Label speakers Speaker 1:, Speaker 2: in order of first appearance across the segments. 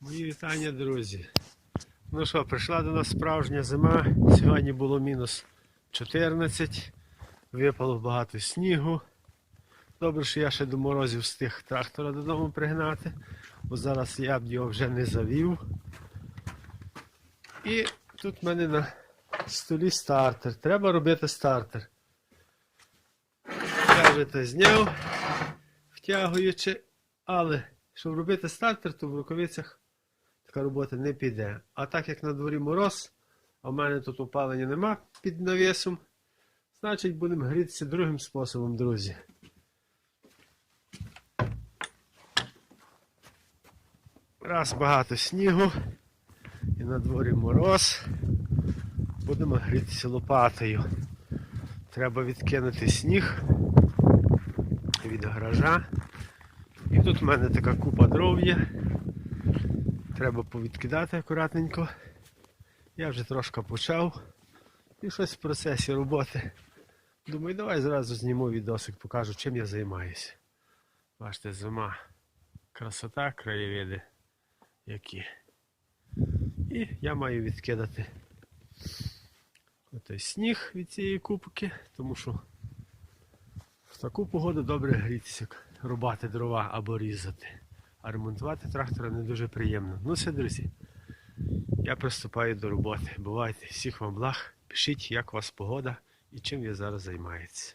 Speaker 1: Мої вітання, друзі. Ну що, прийшла до нас справжня зима. Сьогодні було мінус 14, випало багато снігу. Добре, що я ще до морозів встиг трактора додому пригнати, бо зараз я б його вже не завів. І тут в мене на столі стартер. Треба робити стартер. Я вже те зняв, втягуючи, але щоб робити стартер, то в рукавицях така робота не піде. А так як на дворі мороз, а в мене тут опалення нема під навісом, значить будемо грітися другим способом, друзі. Раз багато снігу і на дворі мороз, будемо грітися лопатою. Треба відкинути сніг від гаража. І тут в мене така купа дров є. Треба повідкидати акуратненько. Я вже трошки почав. І щось в процесі роботи. Думаю, давай зразу зніму відосик, покажу, чим я займаюся. Бачите, зима. Красота, краєвиди які. І я маю відкидати отой сніг від цієї кубки, тому що в таку погоду добре грітися, рубати дрова або різати. А ремонтувати трактора не дуже приємно. Ну все, друзі. Я приступаю до роботи. Бувайте, всіх вам благ. Пишіть, як у вас погода і чим ви зараз займаєтеся.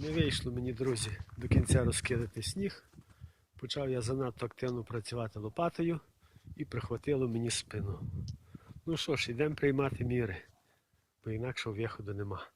Speaker 1: Не вийшло мені, друзі, до кінця розкидати сніг. Почав я занадто активно працювати лопатою і прихватило мені спину. Ну що ж, йдемо приймати міри, бо інакшого виходу нема.